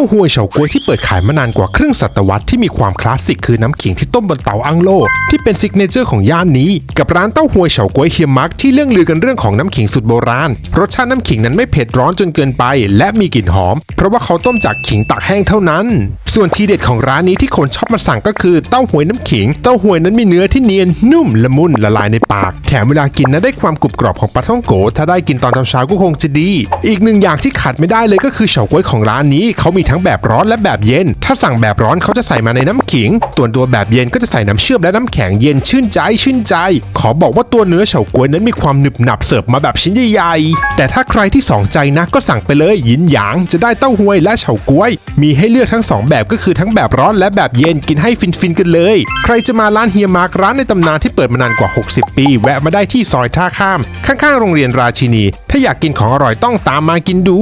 าหวยเฉาก๊วยที่เปิดขายมานานกว่าครึ่งศตวรรษที่มีความคลาสสิกคือน้ำขิงที่ต้มบนเตาอังโลที่เป็นซิกเนเจอร์ของย่านนี้ กับร้านเต้าหวยเฉาก๊วยเฮียมักที่เรื่องลือกันเรื่องของน้ำขิงสุดโบราณ รสชาติน้ำขิงนั้นไม่เผ็ดร้อนจนเกินไป และมีกลิ่นหอม เพราะว่าเขาต้มจากขิงตากแห้งเท่านั้นส่วนทีเด็ดของร้านนี้ที่คนชอบมาสั่งก็คือเต้าหวยน้ำขิง เต้าหวยนั้นมีเนื้อที่เนียนนุ่มละมุนละลายในปาก แถมเวลากินนั้นได้ความกรุบกรอบของปลาท่องโก ถ้าได้กินตอนเช้าก็คงจะดี อีกหนึ่งอย่างที่ขาดไม่ได้เลยก็คือเฉาก๊วยของร้านนี้เขามีทั้งแบบร้อนและแบบเย็น ถ้าสั่งแบบร้อนเขาจะใส่มาในน้ำขิงตัวนตัวแบบเย็นก็จะใส่น้ำเชื่อมและน้ำแข็งเย็นชื่นใจชื่นใจขอบอกว่าตัวเนื้อเฉาก๊วยนั้นมีความหนึบหนับเสิร์ฟมาแบบชิ้นใหญ่ๆ แต่ถ้าใครที่สองใจนะก็สั่งไปเลยยินหยางจะได้เต้าหวยและเฉาก๊วย มีให้เลือกทั้งสองแบบก็คือทั้งแบบร้อนและแบบเย็นกินให้ฟินๆกันเลย ใครจะมาร้านเฮียมาร์กร้านในตำนานที่เปิดมานานกว่า 60 ปี แวะมาได้ที่ซอยท่าข้าม ข้างๆโรงเรียนราชินี ถ้าอยากกินของอร่อยต้องตามมากินดู